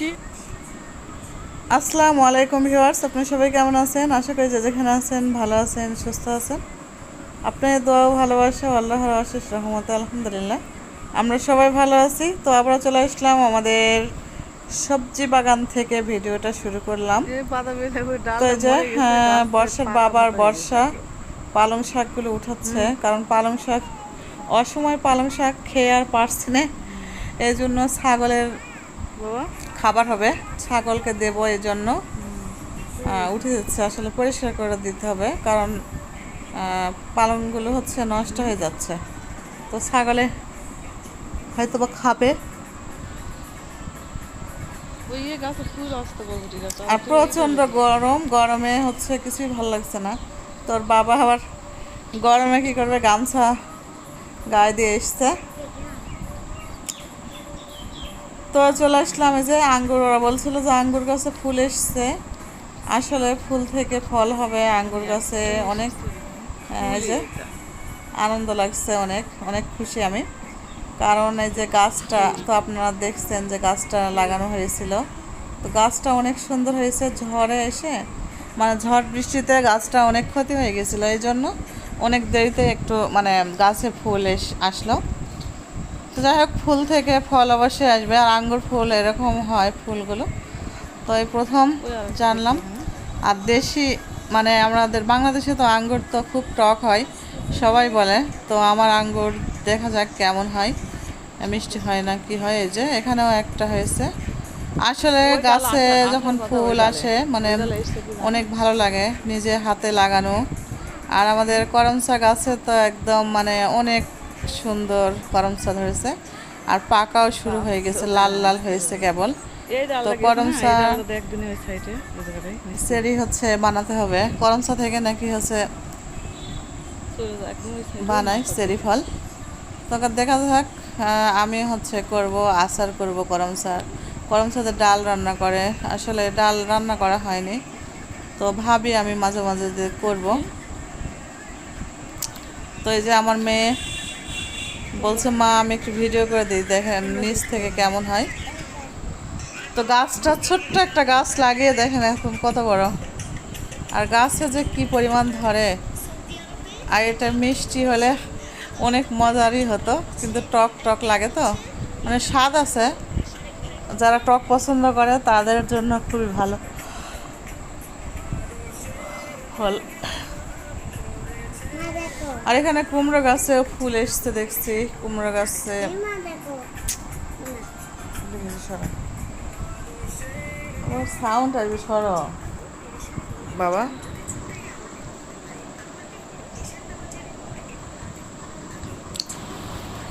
কি? আসসালামু আলাইকুম ভিউয়ার্স আপনারা সবাই কেমন আছেন? আশা করি যে যেখানে আছেন ভালো আছেন সুস্থ আছেন। আপনাদের দোয়া ও ভালোবাসা আল্লাহর আশিস রহমতে আলহামদুলিল্লাহ। আমরা সবাই ভালো আছি। তো আবার চলে আসলাম আমাদের সবজি বাগান থেকে ভিডিওটা শুরু করলাম। তো এই যে হ্যাঁ বর্ষার বাবার বর্ষা পালং শাকগুলো উঠাচ্ছে। কারণ পালং শাক অসময় পালং শাক খেয়ে আর পারছি না। এই জন্য ছাগলের খাবার হবে। ছাগলকে দেব এই জন্য উঠে যাচ্ছে। আসলে পরিষ্কার করে দিতে হবে। কারণ পালনগুলো হচ্ছে নষ্ট হয়ে যাচ্ছে। তো ছাগলে হয়তো বা খাবে আর প্রচণ্ড গরম। গরমে হচ্ছে কিছুই ভালো লাগছে না। তোর বাবা আবার গরমে কি করবে? গামছা গায়ে দিয়ে এসছে। তো চলে আসলাম এই যে আঙ্গুর। ওরা বলছিল যে আঙ্গুর গাছে ফুল এসছে। আসলে ফুল থেকে ফল হবে। আঙ্গুর গাছে অনেক এই যে আনন্দ লাগছে অনেক অনেক খুশি আমি। কারণ এই যে গাছটা, তো আপনারা দেখছেন যে গাছটা লাগানো হয়েছিল। তো গাছটা অনেক সুন্দর হয়েছে, ঝড়ে এসে মানে ঝড় বৃষ্টিতে গাছটা অনেক ক্ষতি হয়ে গেছিল। এই জন্য অনেক দেরিতে একটু মানে গাছে ফুল এস, আসলো। তো যাই হোক ফুল থেকে ফল অবশ্যই আসবে। আর আঙ্গুর ফুল এরকম হয় ফুলগুলো। তো এই প্রথম জানলাম। আর দেশি মানে আমাদের বাংলাদেশে তো আঙ্গুর তো খুব টক হয় সবাই বলে। তো আমার আঙ্গুর দেখা যাক কেমন হয়। মিষ্টি হয় না কি হয়? এই যে এখানেও একটা হয়েছে। আসলে গাছে যখন ফুল আসে মানে অনেক ভালো লাগে নিজে হাতে লাগানো। আর আমাদের করমচা গাছে তো একদম মানে অনেক সুন্দর করমচা ধরেছে। আর পাকাও শুরু হয়ে গেছে লাল লাল হয়েছে কেবল। তো করম চা- একদিন ওই সাইডে সেরি হচ্ছে বানাতে হবে। করমচা থেকে নাকি হচ্ছে বানাই সেরি ফল। তখন দেখা যাক আমি হচ্ছে করব আচার করব করমচার করমচাতে ডাল রান্না করে। আসলে ডাল রান্না করা হয়নি। তো ভাবি আমি মাঝে মাঝে যে করব। তো এই যে আমার মেয়ে বলছে, মা, আমি একটু ভিডিও করে দিই, দেখেন নিচ থেকে কেমন হয়। তো গাছটা ছোট্ট একটা গাছ লাগিয়ে দেখেন এখন কত বড়। আর গাছে যে কি পরিমাণ ধরে। আর এটা মিষ্টি হলে অনেক মজারই হতো, কিন্তু টক টক লাগে তো। মানে স্বাদ আছে। যারা টক পছন্দ করে, তাদের জন্য খুবই ভালো। ফল আর এখানে কুমড়ো গাছে ফুল এসছে দেখছি। কুমড়ো গাছে সাউন্ড আসবে সরো। বাবা।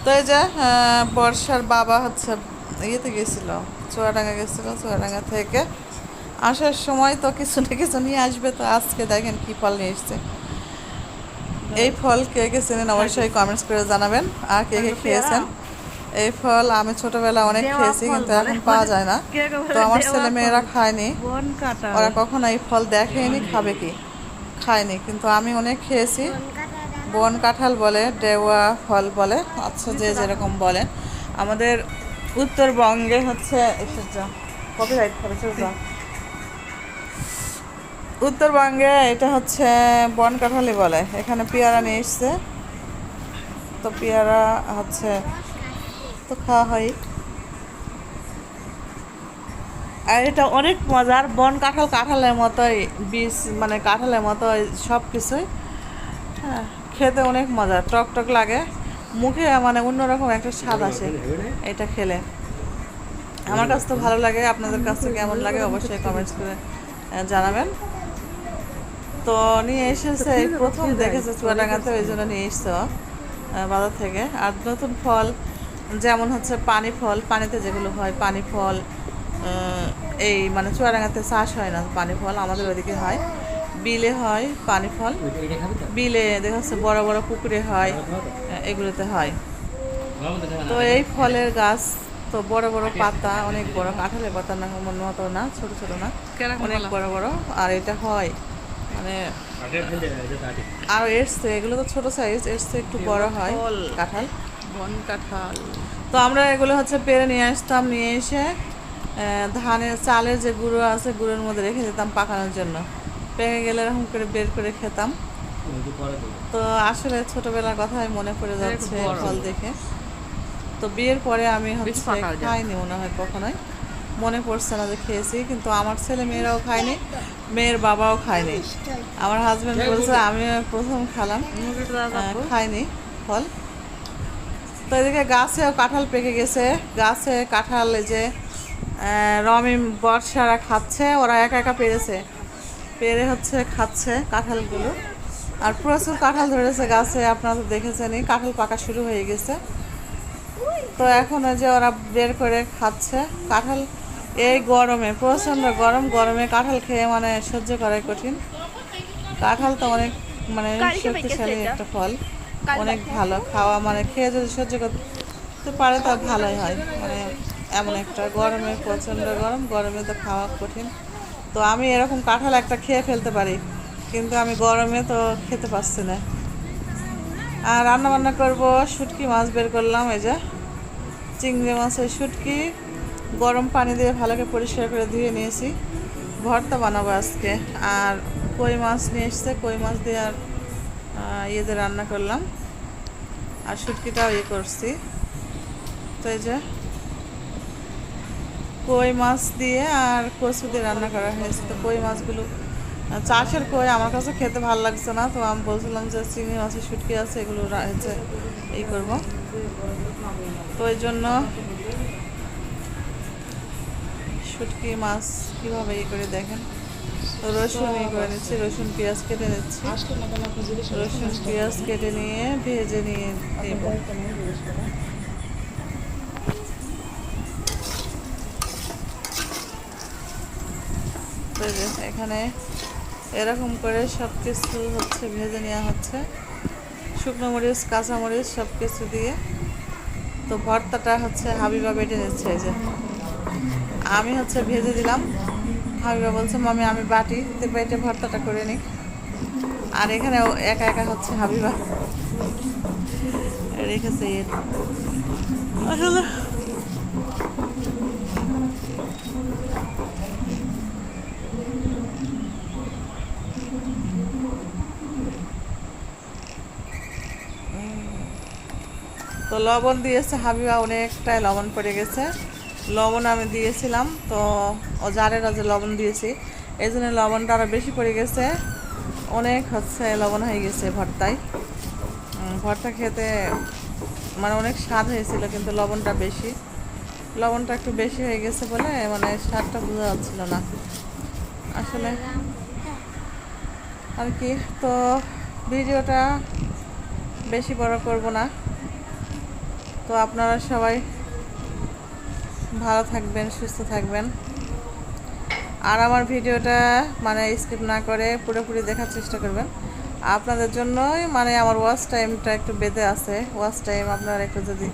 তো এই যে বর্ষার বাবা হচ্ছে ইয়েতে গেছিল চুয়াডাঙ্গা গেছিল চুয়াডাঙ্গা থেকে। আসার সময় তো কিছু না কিছু নিয়ে আসবে তো আজকে দেখেন কি ফল নিয়ে এসছে। এই ফল কে কে চেনেন অবশ্যই কমেন্টস করে জানাবেন। আর কে কে খেয়েছেন? এই ফল আমি ছোটবেলা অনেক খেয়েছি কিন্তু এখন পাওয়া যায় না। তো আমার ছেলে মেয়েরা খায়নি। ওরা কখনো এই ফল দেখেনি খাবে কি? খায়নি কিন্তু আমি অনেক খেয়েছি। বন কাঁঠাল বলে ডেওয়া ফল বলে আচ্ছা যে যেরকম বলে। আমাদের উত্তরবঙ্গে হচ্ছে কপিরাইট যা। উত্তরবঙ্গে এটা হচ্ছে বন কাঁঠালই বলে। এখানে পেয়ারা নিয়ে এসছে। তো পেয়ারা হচ্ছে তো খাওয়া হয়। আর এটা অনেক মজার বন কাঁঠাল কাঁঠালের মতোই, বীজ মানে কাঁঠালের মতোই সব কিছুই হ্যাঁ খেতে অনেক মজা টক টক লাগে। মুখে মানে অন্যরকম একটা স্বাদ আসে এটা খেলে। আমার কাছে তো ভালো লাগে, আপনাদের কাছে কেমন লাগে অবশ্যই কমেন্টস করে জানাবেন। তো নিয়ে এসেছে প্রথম দেখেছে চুয়াডাঙ্গাতে ওই জন্য নিয়ে এসছো বাজার থেকে। আর নতুন ফল যেমন হচ্ছে পানি ফল পানিতে যেগুলো হয় পানি ফল এই মানে চুয়াডাঙ্গাতে চাষ হয় না পানি ফল আমাদের ওইদিকে হয়। বিলে হয় পানি ফল। বিলে দেখা যাচ্ছে বড় বড় পুকুরে হয় এগুলোতে হয়। তো এই ফলের গাছ তো বড় বড় পাতা অনেক বড় কাঁঠালের পাতা না মতো না ছোট ছোট না অনেক বড় বড়। আর এটা হয় মানে আর এসছে এগুলো তো ছোট সাইজ এসছে একটু বড় হয়। কাঁঠাল। বন কাঁঠাল। তো আমরা এগুলো হচ্ছে পেরে নিয়ে আসতাম নিয়ে এসে ধানের চালের যে গুঁড়ো আছে গুঁড়োর মধ্যে রেখে দিতাম পাকানোর জন্য। পেকে গেলে এরকম করে বের করে খেতাম। তো আসলে ছোটবেলার কথাই মনে পড়ে যাচ্ছে। ফল দেখে। তো বিয়ের পরে আমি হচ্ছে খাইনি মনে হয় কখনোই। মনে পড়ছে না যে খেয়েছি, কিন্তু আমার ছেলে মেয়েরাও খায়নি, মেয়ের বাবাও খায়নি। আমার হাজব্যান্ড বলছে আমি প্রথম খেলাম। খাইনি ফল। তো এদিকে গাছেও কাঁঠাল পেকে গেছে। গাছে কাঁঠাল যে রমিম বর্ষারা খাচ্ছে, ওরা একা একা পেরেছে। পেরে হচ্ছে খাচ্ছে কাঁঠালগুলো। আর প্রচুর কাঁঠাল ধরেছে গাছে, আপনারা তো দেখেছেনই, কাঁঠাল পাকা শুরু হয়ে গেছে। তো এখন যে ওরা বের করে খাচ্ছে কাঁঠাল। এই গরমে প্রচণ্ড গরম গরমে কাঁঠাল খেয়ে মানে সহ্য করাই কঠিন। কাঁঠাল তো অনেক মানে শক্তিশালী একটা ফল অনেক ভালো। খাওয়া মানে খেয়ে যদি সহ্য করতে পারে তা ভালোই হয়। মানে এমন একটা গরমে প্রচণ্ড গরম গরমে তো খাওয়া কঠিন। তো আমি এরকম কাঁঠাল একটা খেয়ে ফেলতে পারি কিন্তু আমি গরমে তো খেতে পারছি না। আর রান্না বান্না করব শুটকি মাছ বের করলাম এই যে। চিংড়ি মাছের শুটকি গরম পানি দিয়ে ভালো করে পরিষ্কার করে ধুয়ে নিয়েছি। ভর্তা বানাবো আজকে। আর কই মাছ নিয়ে এসছে? কই মাছ দিয়ে আর আহ, ইয়ে দিয়ে রান্না করলাম। আর শুটকিটাও ইয়ে করছি। তো এই যে কই মাছ দিয়ে আর কচু দিয়ে রান্না করা হয়েছে। তো কই মাছগুলো চাষের কই আমার কাছে খেতে ভালো লাগছে না। তো আমি বলছিলাম যে চিংড়ি মাছের শুটকি আছে এগুলো হচ্ছে এই করব। তো এই জন্য শুটকি মাছ কীভাবে ইয়ে করে দেখেন? রসুন ইয়ে করে নিচ্ছি রসুন পেঁয়াজ কেটে নিচ্ছি। রসুন পেঁয়াজ কেটে নিয়ে ভেজে নিয়ে দেব এখানে এরকম করে সব কিছু হচ্ছে ভেজে নেওয়া হচ্ছে। শুকনো মরিচ কাঁচামরিচ সব কিছু দিয়ে। তো ভর্তাটা হচ্ছে হাবিবা বেটে নিচ্ছে এই যে। আমি হচ্ছে ভেজে দিলাম। হাবিবা বলছে, মামি, আমি বাটি। তো বেটে ভর্তাটা করে নিই। আর এখানে একা একা হচ্ছে হাবিবা। রেখেছে আসলে তো লবণ দিয়েছে হাবিবা, অনেকটাই লবণ পড়ে গেছে। লবণ আমি দিয়েছিলাম, তো ও জারের যে লবণ দিয়েছি। এই জন্য লবণটা আরও বেশি পড়ে গেছে। অনেক হচ্ছে লবণ হয়ে গেছে ভর্তায়। ভর্তা খেতে মানে অনেক স্বাদ হয়েছিল, কিন্তু লবণটা বেশি। লবণটা একটু বেশি হয়ে গেছে বলে মানে স্বাদটা বোঝা যাচ্ছিল না। আসলে আর কি, তো ভিডিওটা বেশি বড় করব না। তো আপনারা সবাই ভালো থাকবেন, সুস্থ থাকবেন। আর আমার ভিডিওটা মানে স্কিপ না করে পুরোপুরি দেখার চেষ্টা করবেন। আপনাদের জন্যই মানে আমার ওয়াচ টাইমটা একটু বেঁধে আছে। ওয়াচ টাইম আপনারা একটু যদি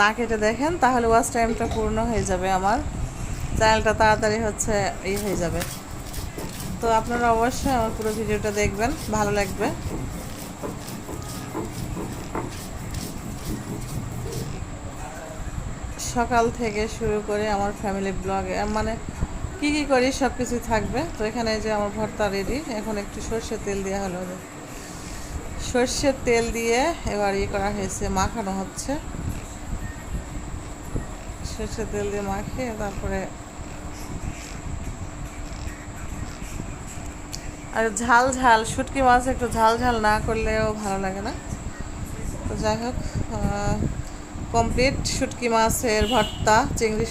না কেটে দেখেন, তাহলে ওয়াচ টাইমটা পূর্ণ হয়ে যাবে আমার। চ্যানেলটা তাড়াতাড়ি হচ্ছে ই হয়ে যাবে। তো আপনারা অবশ্যই আমার পুরো ভিডিওটা দেখবেন, ভালো লাগবে। সকাল থেকে শুরু করে আমার ফ্যামিলি ব্লগে মানে কি কি করি সব কিছুই থাকবে। তো এখানে যে আমার ভর্তা রেডি এখন একটু সর্ষের তেল দেওয়া হলো সর্ষের তেল দিয়ে এবার ইয়ে করা হয়েছে, মাখানো হচ্ছে। সর্ষের তেল দিয়ে মাখিয়ে তারপরে আর ঝাল ঝাল, শুটকি মাছ একটু ঝাল ঝাল না করলেও ভালো লাগে না। তো যাই হোক কমপ্লিট শুটকি মাছের ভর্তা চিংড়ি